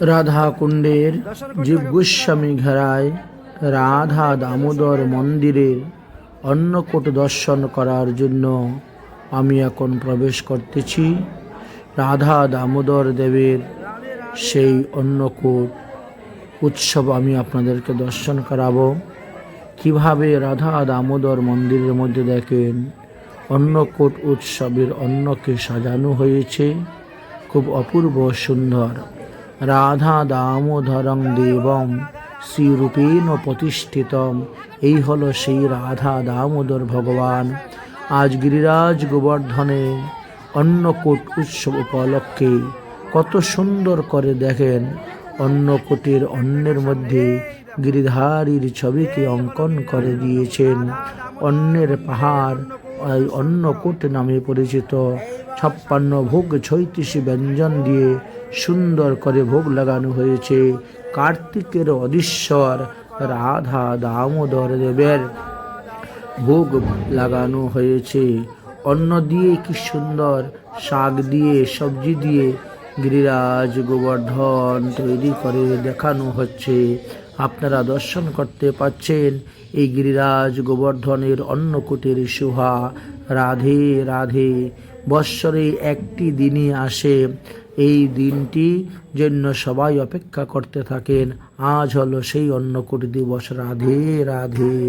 রাধা কুণ্ডের জীব গোস্বামী ঘেরায় রাধা দামোদর মন্দিরের অন্নকূট দর্শন করার জন্য আমি এখন প্রবেশ করতেছি। রাধা দামোদর দেবের সেই অন্নকূট উৎসব আমি আপনাদেরকে দর্শন করাবো। কীভাবে রাধা দামোদর মন্দিরের মধ্যে দেখেন, অন্নকূট উৎসবের অন্নকে সাজানো হয়েছে। খুব অপূর্ব সুন্দর। রাধা দামোদরং দেবম, শ্রীরূপেণ প্রতিষ্ঠিতম। এই হলো সেই রাধা দামোদর ভগবান। আজ গিরিরাজ গোবর্ধনে অন্নকূট উৎসব উপলক্ষে কত সুন্দর করে দেখেন। অন্নকূটের অন্নের মধ্যে গিরিধারীর ছবিকে অঙ্কন করে দিয়েছেন। অন্নের পাহাড় অন্নকূট নামে পরিচিত। ছাপ্পান্ন ভোগ ছয়ত্রিশ ব্যঞ্জন দিয়ে সুন্দর করে ভোগ লাগানো হয়েছে। কার্তিকের অধীশ্বর রাধা দামোদর দেবের ভোগ লাগানো হয়েছে। অন্ন দিয়ে কি সুন্দর, শাক দিয়ে, সবজি দিয়ে গিরিরাজ গোবর্ধন তৈরি করে দেখানো হচ্ছে। আপনারা দর্শন করতে পাচ্ছেন এই গিরিরাজ গোবর্ধনের অন্নকূটের শোভা। রাধে রাধে। বৎসরে একটি দিনই আসে। এই দিনটি জন্য সবাই অপেক্ষা করতে থাকেন। আজ হলো সেই অন্নকূট দিবস। রাধে রাধে।